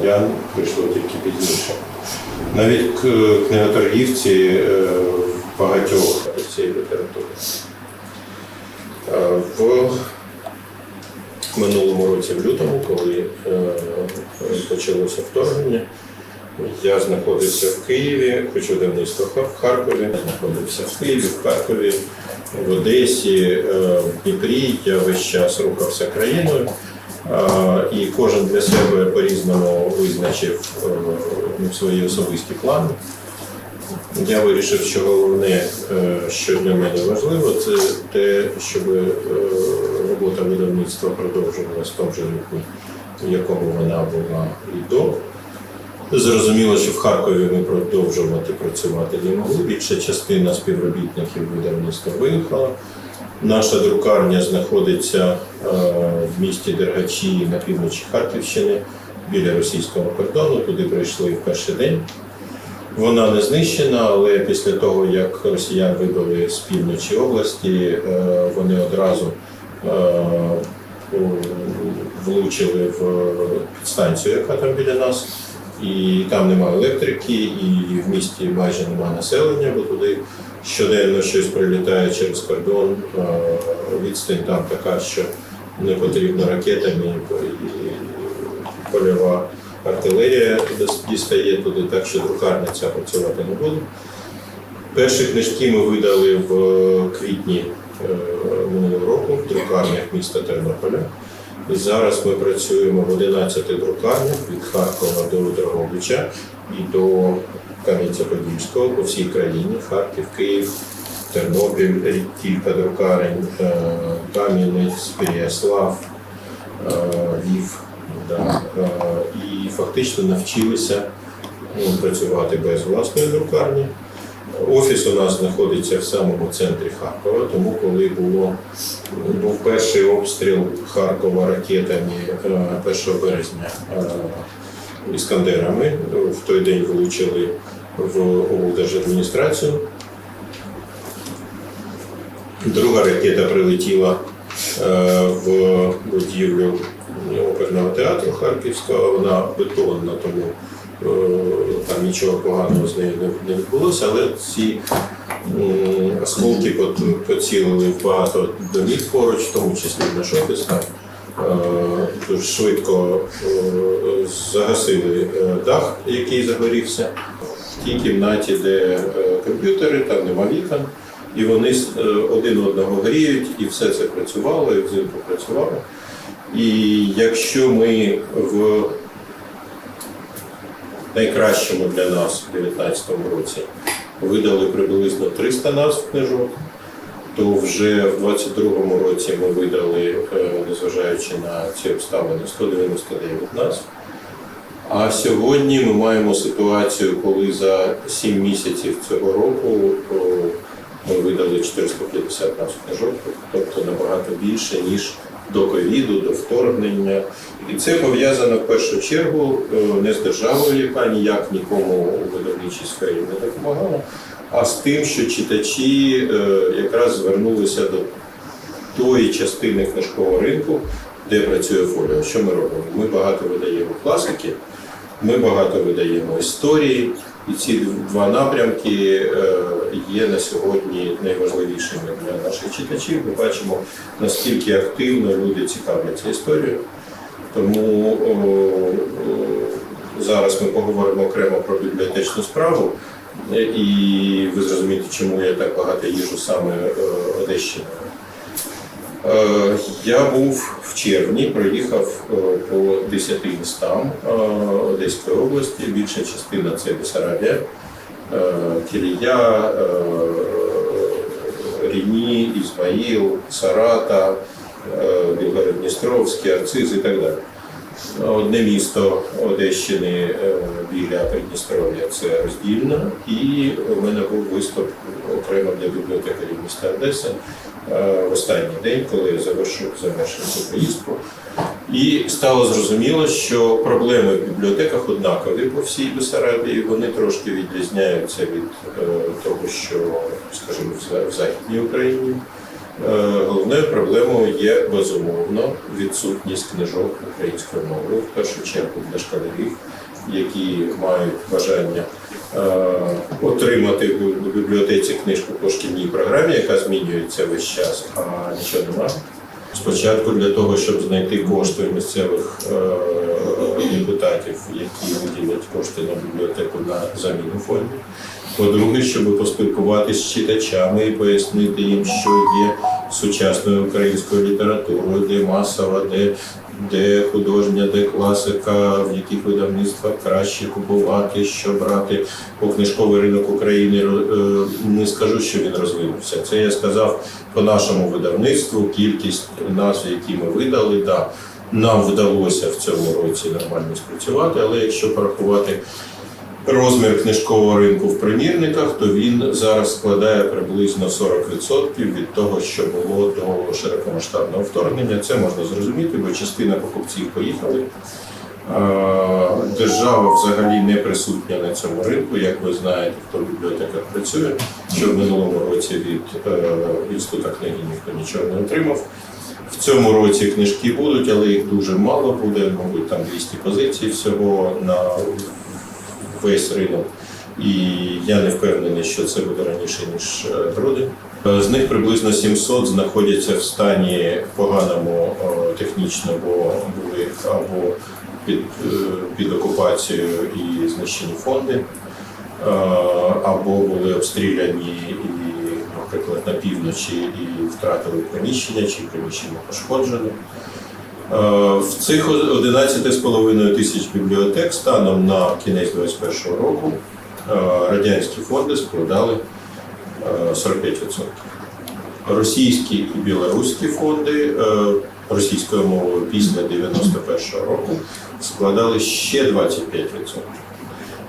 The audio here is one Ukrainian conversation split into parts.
громадян прийшло тільки пізніше. Навіть книготоргівці е, багатьох цієї літератури. Е, В минулому році, в лютому, коли е, почалося вторгнення, я знаходився в Києві, хоч видавництво в Харкові, знаходився в Києві, в Харкові, в Одесі, в Дніпрі. Я весь час рухався країною. Е, І кожен для себе по-різному визначив е, ну, свої особисті плани. Я вирішив, що головне, е, що для мене важливо, це те, щоб робота видавництва продовжувалася в тому ж ритмі, в якому вона була і до. Зрозуміло, що в Харкові ми продовжувати працювати не могли. Більша частина співробітників видавництва виїхала. Наша друкарня знаходиться е, в місті Дергачі на півночі Харківщини біля російського кордону. Туди прийшли в перший день. Вона не знищена, але після того, як росіян вибили з півночі області, е, вони одразу е, влучили в підстанцію, яка там біля нас. І там немає електрики, і в місті майже немає населення, бо туди щоденно щось прилітає через кордон. Е, Відстань там така, що не потрібно ракетами і польова артилерія дістає туди, так що друкарня ця працювати не буде. Перші книжки ми видали в квітні е, минулого року в друкарнях міста Тернополя. Зараз ми працюємо в 11 друкарнях від Харкова до Дрогобича і до Кам'янця-Подільського по всій країні. Харків, Київ, Тернопіль, кілька друкарень, е, Кам'янець, Переяслав, е, Львів. Да. Е, І фактично навчилися ну, працювати без власної друкарні. Офіс у нас знаходиться в самому центрі Харкова, тому коли було, був перший обстріл Харкова ракетами е, 1 березня е, іскандерами, в той день влучили в облдержадміністрацію. Друга ракета прилетіла е, в будівлю оперного театру Харківського, вона бетонна, тому е, там нічого поганого з нею не- відбулося, але ці осколки поцілили в багато домів поруч, в тому числі в наш офіс. Е, дуже швидко е, загасили е, дах, який загорівся. В тій кімнаті, де е, комп'ютери, там нема вікон, і вони е, один одного гріють, і все це працювало, і взимку працювало. І якщо ми в найкращому для нас у 2019 році видали приблизно 300 назв книжок, то вже в 2022 році ми видали, е, незважаючи на ці обставини, 199 назв. А сьогодні ми маємо ситуацію, коли за 7 місяців цього року ми видали 450 назв книжок, тобто набагато більше, ніж до ковіду, до вторгнення. І це пов'язано в першу чергу е, не з державою, яка ніяк нікому у видавничій сфері не допомагала, а з тим, що читачі е, якраз звернулися до тої частини книжкового ринку, де працює фоліо. Що ми робимо? Ми багато видаємо класики, ми багато видаємо історії, і ці два напрямки е, є на сьогодні найважливішими для наших читачів. Ми бачимо, наскільки активно люди цікавляться історією. Тому зараз ми поговоримо окремо про бібліотечну справу, і ви зрозумієте, чому я так багато їжу саме е, Одещиною. Е, Я був в червні, проїхав е, по 10 містам е, Одеської області. Більша частина це Бесарабія, Кілія, Ріні, Ізмаїл, Сарата, Білгород-Дністровський, Арциз і так далі. Одне місто Одещини е, біля Придністров'я це роздільна, і у мене був виступ окремо для бібліотекарів міста Одеси е, в останній день, коли я завершив, завершив цю поїздку. І стало зрозуміло, що проблеми в бібліотеках однакові по всій Бесарабії. Вони трошки відрізняються від е, того, що, скажімо, в Західній Україні. Е, Головною проблемою є безумовно відсутність книжок українською мовою, в першу чергу для школярів, які мають бажання е, отримати в бібліотеці книжку по шкільній програмі, яка змінюється весь час, а нічого немає. Спочатку для того, щоб знайти кошти місцевих е, депутатів, які виділять кошти на бібліотеку на заміну фондів. По-друге, щоб поспілкуватися з читачами і пояснити їм, що є сучасною українською літературою, де масова, де, де художня, де класика, в яких видавництвах краще купувати, що брати. Бо книжковий ринок України е, не скажу, що він розвинувся. Це я сказав по нашому видавництву, кількість назв, які ми видали, да, нам вдалося в цьому році нормально спрацювати, але якщо порахувати розмір книжкового ринку в примірниках, то він зараз складає приблизно 40% від того, що було до широкомасштабного вторгнення. Це можна зрозуміти, бо частина покупців поїхали. Держава взагалі не присутня на цьому ринку, як ви знаєте, хто в бібліотеках працює, що в минулому році від е, інституту книги ніхто нічого не отримав. В цьому році книжки будуть, але їх дуже мало буде, мабуть, там 200 позицій всього на весь ринок. І я не впевнений, що це буде раніше, ніж е, грудень. Е, З них приблизно 700 знаходяться в стані поганому е, технічно, бо були або під, під окупацією і знищені фонди, або були обстріляні і, наприклад, на півночі і втратили приміщення, чи приміщення пошкоджено. Е, В цих 11,5 тисяч бібліотек станом на кінець 2021 року е, радянські фонди складали е, 45%. Російські і білоруські фонди е, російською мовою після 91 року складали ще 25%.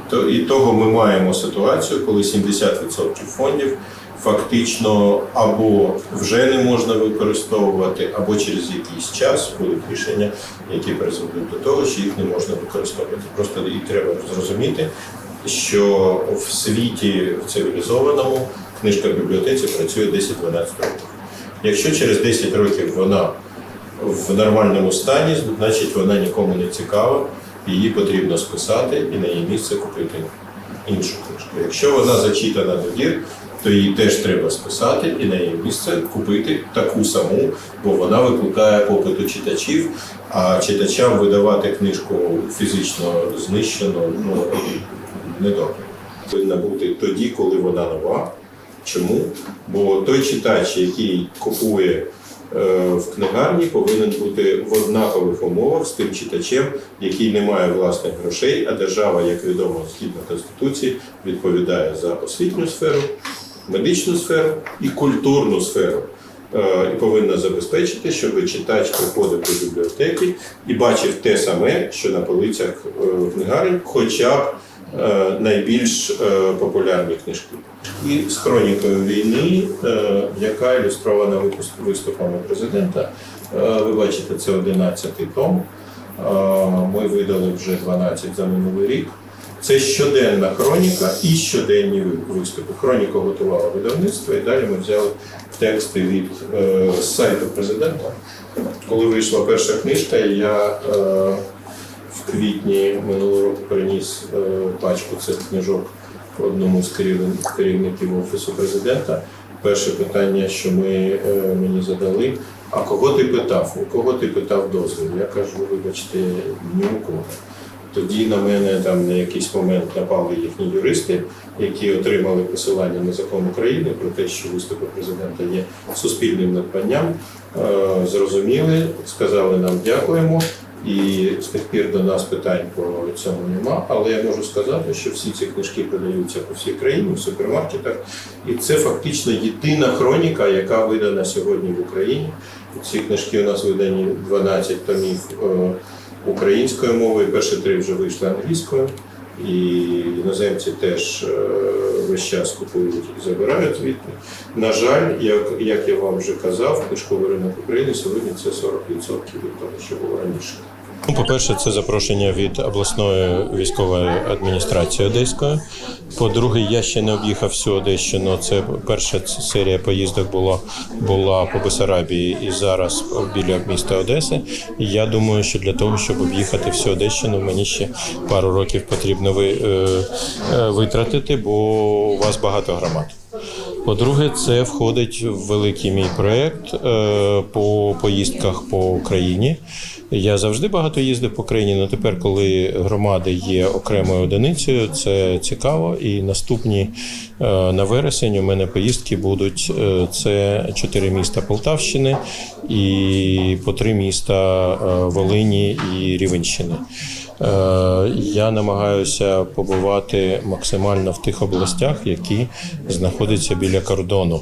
То і того ми маємо ситуацію, коли 70% фондів фактично або вже не можна використовувати, або через якийсь час будуть рішення, які призведуть до того, що їх не можна використовувати. Просто і треба зрозуміти, що в світі в цивілізованому книжка в бібліотеці працює 10-12 років. Якщо через 10 років вона в нормальному стані, значить вона нікому не цікава, її потрібно списати і на її місце купити іншу книжку. Якщо вона зачитана до дір, то її теж треба списати і на її місце купити таку саму, бо вона викликає попит у читачів, а читачам видавати книжку фізично знищено ну, недобре. Повинна бути тоді, коли вона нова. Чому? Бо той читач, який купує е, в книгарні, повинен бути в однакових умовах з тим читачем, який не має власних грошей, а держава, як відомо, згідно Конституції, відповідає за освітню сферу, медичну сферу і культурну сферу. Е, І повинна забезпечити, щоб читач приходив до бібліотеки і бачив те саме, що на полицях е, книгарень, хоча б е, найбільш популярні книжки. І з хронікою війни, яка ілюстрована виступами президента. Ви бачите, це 11-й том. Ми видали вже 12 за минулий рік. Це щоденна хроніка і щоденні виступи. Хроніку готувало видавництво, і далі ми взяли тексти від е, сайту президента. Коли вийшла перша книжка, я е, в квітні минулого року приніс е, пачку цих книжок одному з керівників офісу президента. Перше питання, що ми е, мені задали: а кого ти питав? У кого ти питав дозвіл? Я кажу, вибачте, ні у кого. Тоді на мене там на якийсь момент напали їхні юристи, які отримали посилання на закон України про те, що виступи президента є суспільним надбанням. Е, Зрозуміли, сказали нам дякуємо. І з тих пір до нас питань по цьому нема. Але я можу сказати, що всі ці книжки продаються по всій країні, в супермаркетах. І це фактично єдина хроніка, яка видана сьогодні в Україні. Ці книжки у нас видані 12 томів е, українською мовою. Перші три вже вийшли англійською. І іноземці теж е, весь час купують і забирають звідти. На жаль, як, як я вам вже казав, книжковий ринок України сьогодні це 40% від того, що було раніше. Ну, по-перше, це запрошення від обласної військової адміністрації Одеської. По-друге, я ще не об'їхав всю Одещину. Це перша серія поїздок була, була по Бесарабії і зараз біля міста Одеси. Я думаю, що для того, щоб об'їхати всю Одещину, мені ще пару років потрібно ви, е, е, витратити, бо у вас багато громад. По-друге, це входить в великий мій проєкт е, по поїздках по Україні. Я завжди багато їздив по країні, але тепер, коли громади є окремою одиницею, це цікаво. І наступні е, на вересень у мене поїздки будуть е, це чотири міста Полтавщини і по три міста Волині і Рівенщини. Е, Я намагаюся побувати максимально в тих областях, які знаходяться біля кордону,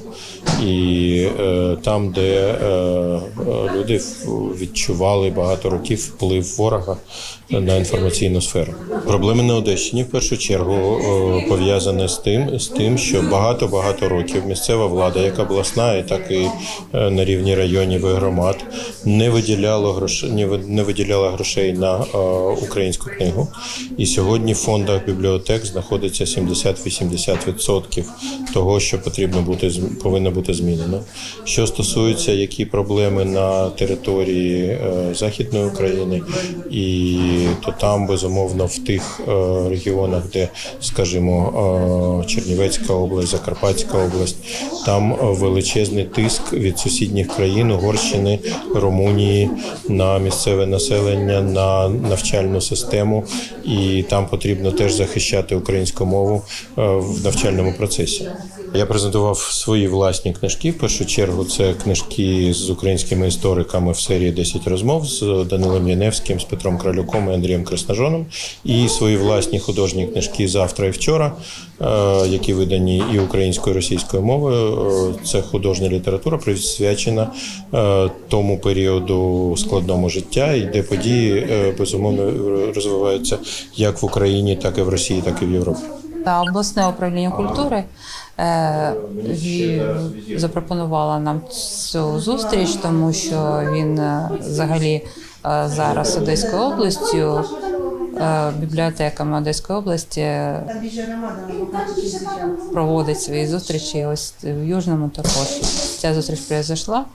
і е, там, де е, люди відчували багато років вплив ворога на інформаційну сферу. Проблеми на Одещині в першу чергу пов'язані з тим, з тим, що багато багато років місцева влада, як обласна, так і на рівні районів і громад, не виділяла грошей, не ви- не виділяла грошей на е, українську книгу. І сьогодні в фондах бібліотек знаходиться 70-80% того, що потрібно бути повинно бути змінено. Що стосується які проблеми на території е, Західної України, і то там безумовно в тих е, регіонах, де, скажімо, е, Чернівецька область, Закарпатська область, там величезний тиск від сусідніх країн, Угорщини, Румунії на місцеве населення, на навчальну систему, і там потрібно теж захищати українську мову е, в навчальному процесі. Я презентував свої власні книжки. В першу чергу це книжки з українськими істориками в серії «10 розмов з Данилом Яневським, з Петром Кралюком і Андрієм Красножоном. І свої власні художні книжки завтра і вчора, е, які видані і українською, і російською мовою. Е, Це художня література, присвячена тому періоду складному життя, і де події безумовно розвиваються як в Україні, так і в Росії, так і в Європі. Та обласне управління культури е, запропонувало нам цю зустріч, тому що він е, взагалі е, зараз Одеською областю, бібліотеками Одеської області проводить свої зустрічі. Ось в Южному також ця зустріч произошла,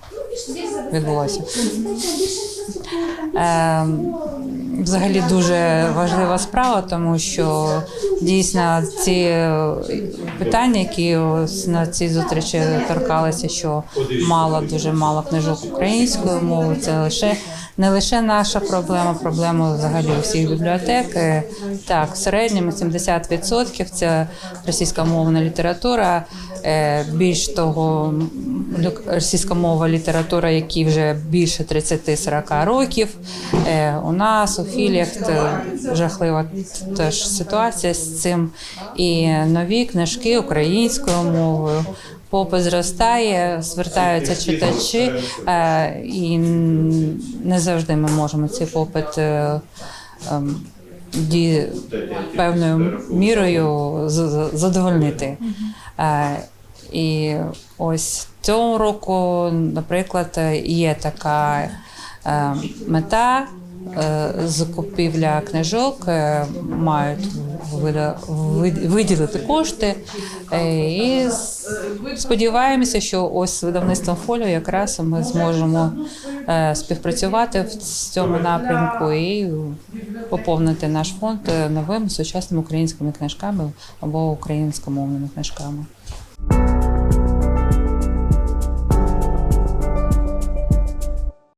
відбулася. Взагалі дуже важлива справа, тому що дійсно ці е, питання, які на цій зустрічі торкалися, що мало, дуже мало книжок українською мовою, це лише не лише наша проблема, проблема взагалі усіх бібліотек. Е, Так, в середньому 70% це російськомовна література. Е, Більш того, російськомова література, які вже більше 30-40 років. У нас у філіях те- жахлива теж ситуація з цим. І нові книжки українською мовою. Попит зростає, звертаються читачі, е, і не завжди ми можемо цей попит е, ем, ді- певною мірою задовольнити. Е, І ось цього року, наприклад, є така мета. Е, Закупівля книжок е, мають виділити кошти, Е, і сподіваємося, що ось з видавництвом фоліо якраз ми зможемо співпрацювати в цьому напрямку і поповнити наш фонд новими сучасними українськими книжками або українськомовними книжками.